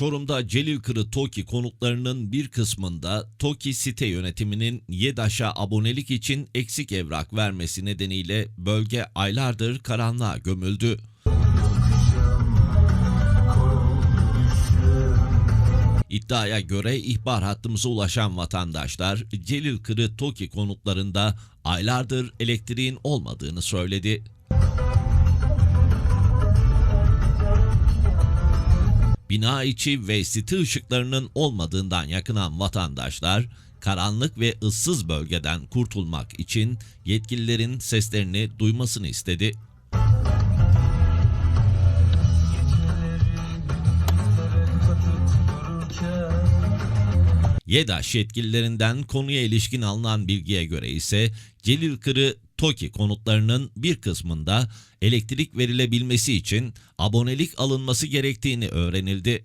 Çorum'da Celilkırı TOKİ konutlarının bir kısmında TOKİ site yönetiminin YEDAŞ'a abonelik için eksik evrak vermesi nedeniyle bölge aylardır karanlığa gömüldü. İddiaya göre ihbar hattımıza ulaşan vatandaşlar Celilkırı TOKİ konutlarında aylardır elektriğin olmadığını söyledi. Bina içi ve site ışıklarının olmadığından yakınan vatandaşlar karanlık ve ıssız bölgeden kurtulmak için yetkililerin seslerini duymasını istedi. YEDAŞ yetkililerinden konuya ilişkin alınan bilgiye göre ise Celilkırı TOKİ konutlarının bir kısmında elektrik verilebilmesi için abonelik alınması gerektiğini öğrenildi.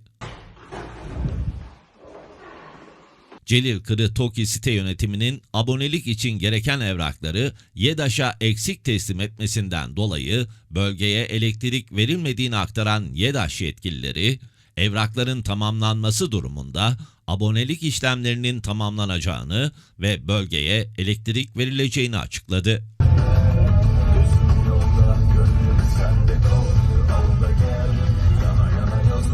Celilkırı TOKİ site yönetiminin abonelik için gereken evrakları YEDAŞ'a eksik teslim etmesinden dolayı bölgeye elektrik verilmediğini aktaran YEDAŞ yetkilileri, evrakların tamamlanması durumunda abonelik işlemlerinin tamamlanacağını ve bölgeye elektrik verileceğini açıkladı.